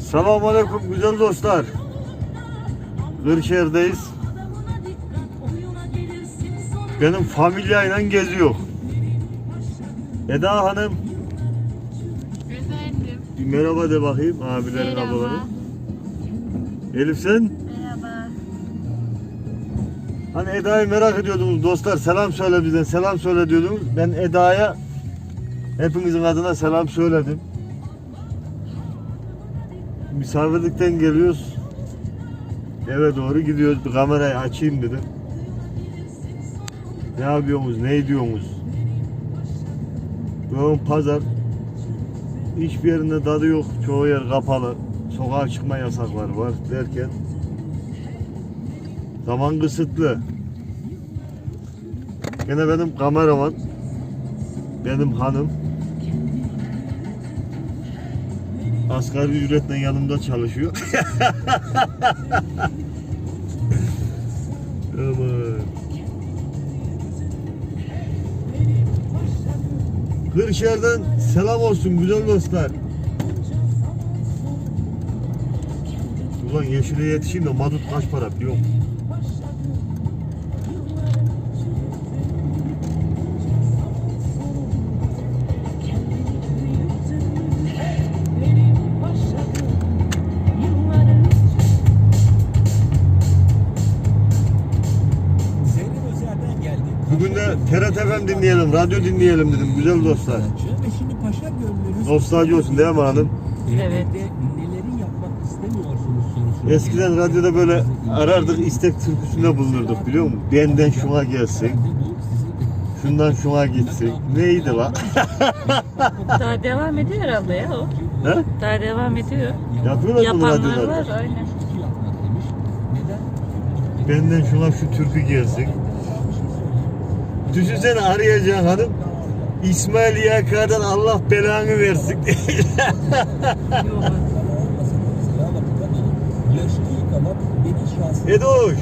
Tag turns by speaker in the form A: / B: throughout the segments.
A: Selamünaleyküm güzel dostlar. Kırşehir'deyiz. Benim familyayla geziyor. Eda Hanım
B: Efendim.
A: bir merhaba de bakayım abilerin
B: Merhaba.
A: ablaların. Elif sen?
B: Merhaba.
A: Hani Eda'yı merak ediyordunuz dostlar selam söyle bizden selam söyle diyordunuz. Ben Eda'ya hepinizin adına selam söyledim. Misafirlikten geliyoruz. Eve doğru gidiyoruz. Bir kamerayı açayım dedim. Ne yapıyorsunuz? Ne ediyorsunuz? Bugün pazar. Hiçbir yerinde tadı yok. Çoğu yer kapalı. Sokağa çıkma yasakları var derken Zaman kısıtlı. Gene benim kameraman. Benim hanım. Asgari ücretle yanımda çalışıyor. Kırşehir'den selam olsun güzel dostlar. Ulan yeşile yetişeyim de mazot kaç para biliyor musun? TRT FM dinleyelim, radyo dinleyelim dedim güzel dostlar.
C: Ve şimdi paşa gönlünüz...
A: Nostalji olsun değil mi hanım?
B: Evet.
C: Neleri yapmak istemiyorsunuz sorusunu.
A: Eskiden radyoda böyle arardık istek türküsünde bulunurduk biliyor musun? Benden şuna gelsin, şundan şuna gitsin. Neydi la?
B: Daha devam ediyor herhalde ya o.
A: He?
B: Daha devam ediyor.
A: Yapıyorlar bunu
B: Yapanlar
A: radyolarda.
B: var aynen.
A: Benden şuna şu türkü gelsin. Düşünsene arayacaksın hanım. İsmail Yaka'dan Allah belanı versin. Edoş,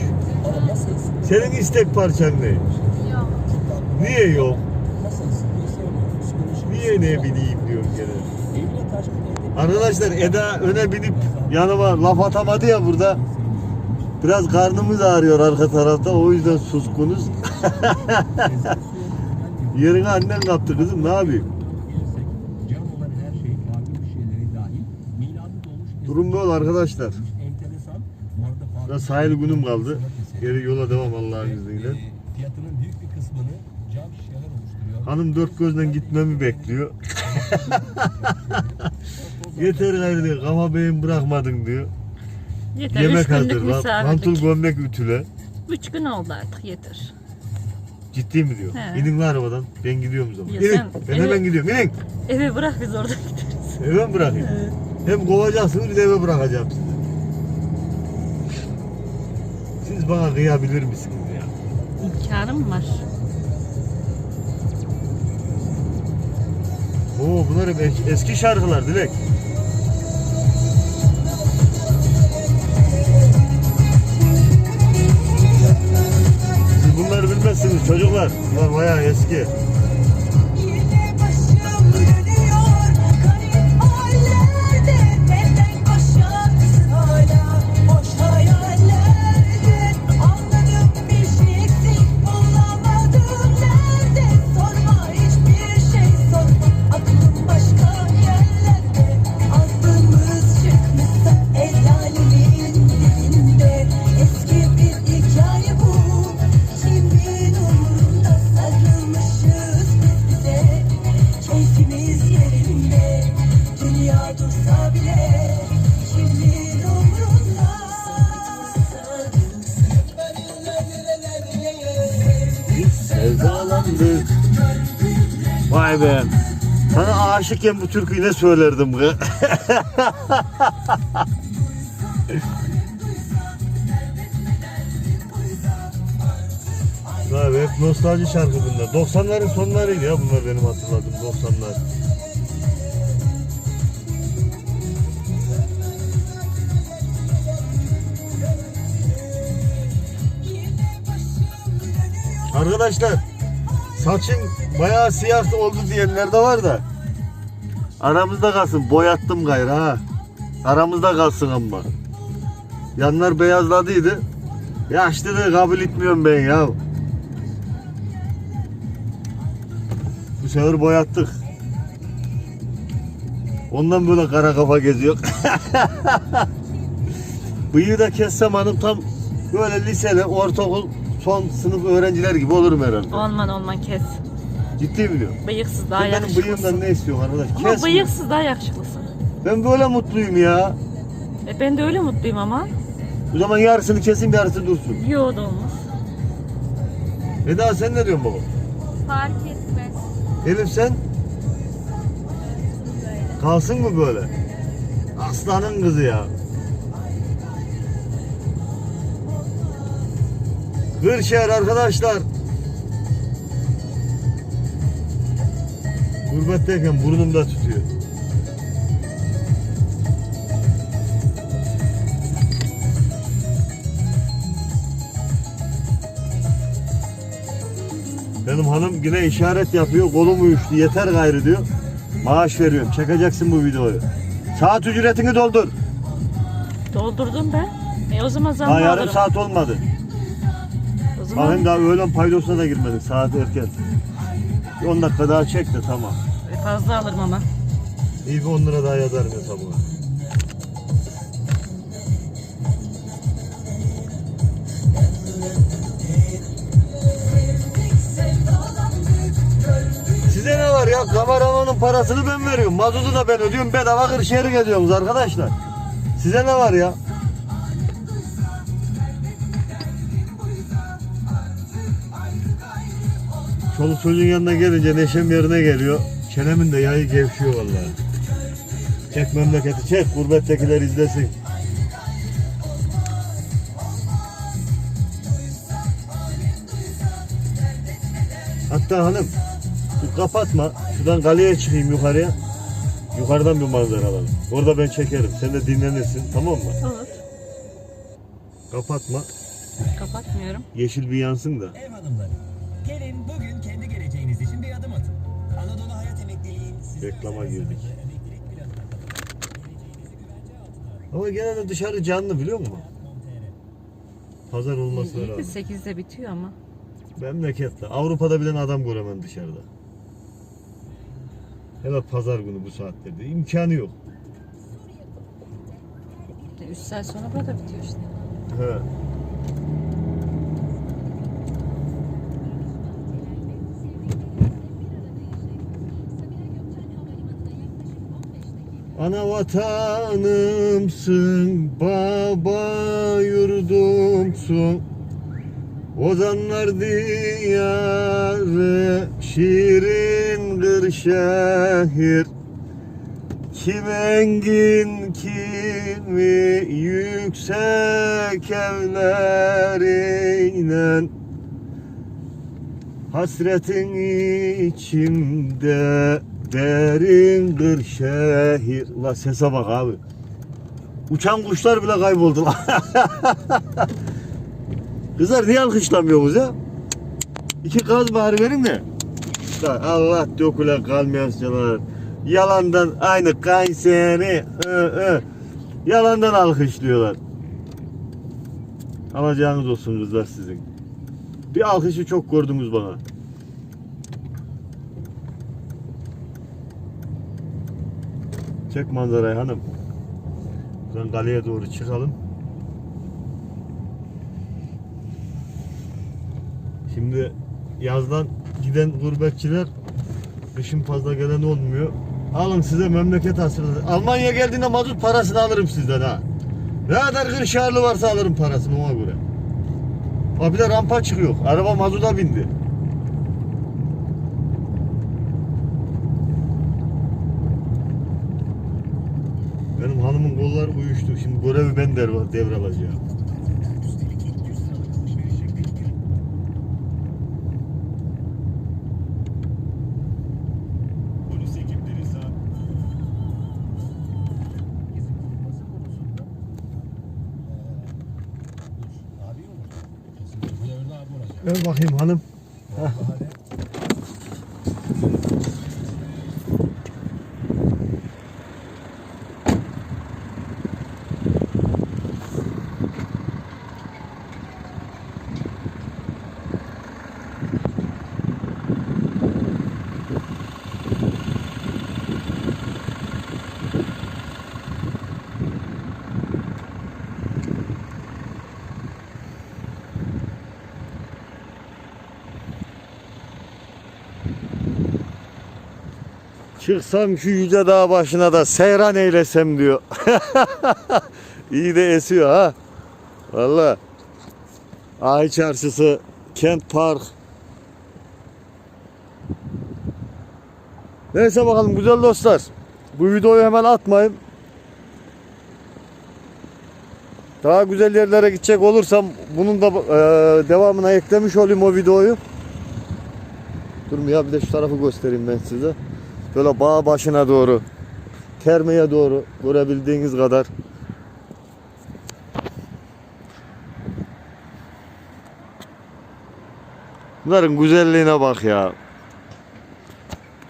A: senin istek parçan ne? Niye yok? Niye ne bileyim diyorum gene. Arkadaşlar Eda öne binip yanıma laf atamadı ya burada. Biraz karnımız ağrıyor arka tarafta o yüzden suskunuz. Yerini annen kaptı kızım ne yapayım? Durum böyle arkadaşlar. Biraz sahil günüm kaldı. Geri yola devam Allah'ın izniyle.
C: Fiyatının büyük bir kısmını cam şişeler oluşturuyor.
A: Hanım dört gözle gitmemi bekliyor. Yeter gayrı diyor. Kama beyin bırakmadın diyor.
B: Yeter.
A: Yemek
B: üç günlük
A: hazır. Bak, Mantul gömlek ütüle.
B: Üç gün oldu artık yeter.
A: Ciddi mi diyor?
B: He.
A: İnin lan arabadan. Ben gidiyorum o zaman.
B: Ya
A: İnin.
B: sen-
A: Ben
B: evet.
A: hemen gidiyorum. İnin.
B: Eve bırak biz orada gideriz.
A: Eve mi bırakayım? Hem kovacaksınız bir de eve bırakacağım sizi. Siz bana kıyabilir misiniz ya?
B: İmkanım var.
A: Oo bunlar hep es- eski şarkılar Dilek. Çocuklar. Bunlar bayağı eski. Vay be. Sana aşıkken bu türküyü ne söylerdim kız? Abi hep nostalji şarkı bunlar. 90'ların sonlarıydı ya bunlar benim hatırladığım 90'lar. Arkadaşlar saçın bayağı siyah oldu diyenler de var da aramızda kalsın boyattım gayrı ha. Aramızda kalsın ama. Yanlar beyazladıydı. Yaşlılığı kabul etmiyorum ben ya. Bu sefer boyattık. Ondan böyle kara kafa geziyor. Bıyığı da kessem hanım tam böyle liseli, ortaokul son sınıf öğrenciler gibi olurum herhalde.
B: Olman olman kes.
A: Ciddi mi diyorum?
B: Bıyıksız daha
A: Sen benim bıyığımdan
B: yakışıklısın.
A: ne istiyorsun arkadaş?
B: Ama
A: Kes.
B: bıyıksız daha yakışıklısın.
A: Ben böyle mutluyum ya.
B: E ben de öyle mutluyum ama.
A: O zaman yarısını kesin yarısı dursun.
B: Yo da olmaz.
A: Eda sen ne diyorsun baba?
D: Fark etmez.
A: Elif sen? Kalsın mı böyle? Aslanın kızı ya. Kırşehir arkadaşlar. Gurbetteyken burnumda tutuyor. Benim hanım yine işaret yapıyor. Kolum uyuştu. Yeter gayrı diyor. Maaş veriyorum. Çekeceksin bu videoyu. Saat ücretini doldur.
B: Doldurdum ben. E o zaman
A: Daha
B: zam
A: yarım
B: alırım.
A: saat olmadı. Bakın daha öğlen paydosuna da girmedik. Saat erken. Bir 10 dakika daha çek de tamam.
B: E, fazla alırım ama.
A: İyi bir 10 lira daha yazarım hesabına. Size ne var ya? Kameramanın parasını ben veriyorum. Mazotu da ben ödüyorum. Bedava Kırşehir'e geziyoruz arkadaşlar. Size ne var ya? Çoluk çocuğun yanına gelince neşem yerine geliyor. Çenemin de yayı gevşiyor vallahi. Çek memleketi çek. Gurbettekiler izlesin. Hatta hanım dur kapatma. Şuradan kaleye çıkayım yukarıya. Yukarıdan bir manzara alalım. Orada ben çekerim. Sen de dinlenirsin. Tamam mı?
B: Olur.
A: Kapatma.
B: Kapatmıyorum.
A: Yeşil bir yansın da.
C: Ev hanımları. Gelin bugün altına alın.
A: Ama genelde dışarı canlı biliyor musun? Pazar olması
B: İyi de
A: lazım.
B: 8'de bitiyor ama.
A: Memlekette. Avrupa'da bilen adam göremem dışarıda. Hele pazar günü bu saatlerde. imkanı yok.
B: 3 saat sonra burada bitiyor işte.
A: He. Ana vatanımsın, baba yurdumsun. Ozanlar diyarı, şirin Kırşehir. Kim engin kimi yüksek evleriyle Hasretin içimde derin bir şehir La sese bak abi Uçan kuşlar bile kayboldu. Kızlar niye alkışlamıyorsunuz ya? İki kaz bari verin de Allah dökülen kalmayansılar. Yalandan aynı Kayseri. Hı. Yalandan alkışlıyorlar. Alacağınız olsun kızlar sizin. Bir alkışı çok gördünüz bana. Çek manzarayı hanım. Buradan kaleye doğru çıkalım. Şimdi yazdan giden gurbetçiler kışın fazla gelen olmuyor. Alın size memleket hasreti. Almanya geldiğinde mazot parasını alırım sizden ha. Ne kadar Kırşehirli varsa alırım parasını ona göre. Ha bir de rampa çıkıyor. Araba mazota bindi. Benim hanımın kolları uyuştu. Şimdi görevi ben devre- devralacağım.
C: Üstelik 200 liralık alışverişe bir gün
A: Polis ekipleri sağ.
C: herkesin korunması konusunda eee, abi olur. Kesinlikle. Bu devirde abi olacak.
A: Ver bakayım hanım.
C: Vallahi de.
A: Çıksam şu yüce dağ başına da seyran eylesem diyor. İyi de esiyor ha. Valla. Ay çarşısı, kent park. Neyse bakalım güzel dostlar. Bu videoyu hemen atmayın. Daha güzel yerlere gidecek olursam bunun da e, devamına eklemiş olayım o videoyu. Durun ya bir de şu tarafı göstereyim ben size. Böyle bağ başına doğru, termeye doğru görebildiğiniz kadar. Bunların güzelliğine bak ya.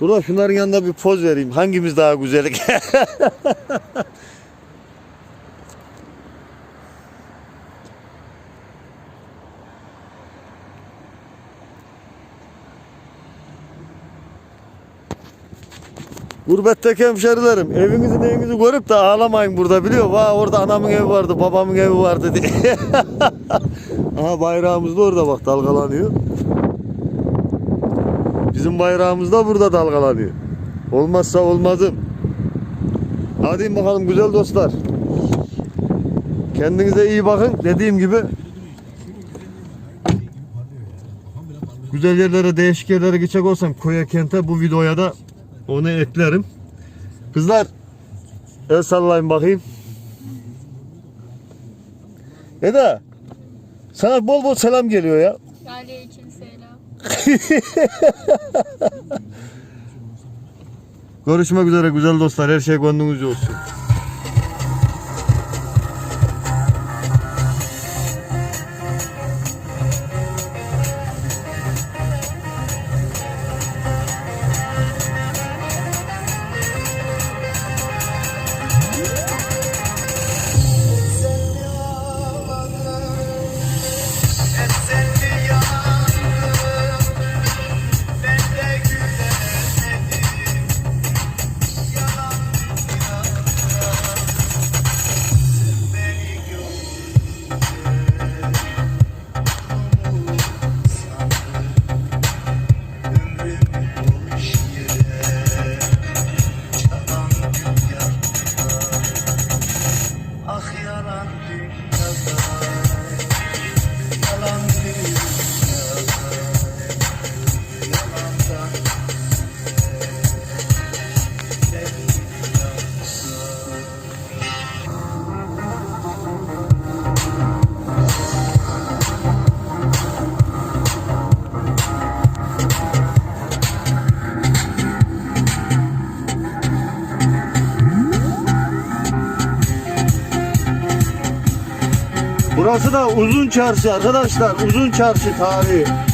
A: Dur da şunların yanında bir poz vereyim. Hangimiz daha güzellik? Gurbetteki hemşerilerim evinizi evinizi görüp de ağlamayın burada biliyor musun? Orada anamın evi vardı babamın evi vardı diye. Aha bayrağımız da orada bak dalgalanıyor. Bizim bayrağımız da burada dalgalanıyor. Olmazsa olmazım. Hadi bakalım güzel dostlar. Kendinize iyi bakın. Dediğim gibi güzel yerlere, değişik yerlere gidecek olsam köye, kente bu videoya da onu eklerim. Kızlar el sallayın bakayım. Eda sana bol bol selam geliyor ya.
D: İçin selam.
A: Görüşmek üzere güzel dostlar. Her şey gönlünüzce olsun. Burası da uzun çarşı arkadaşlar. Uzun çarşı tarihi.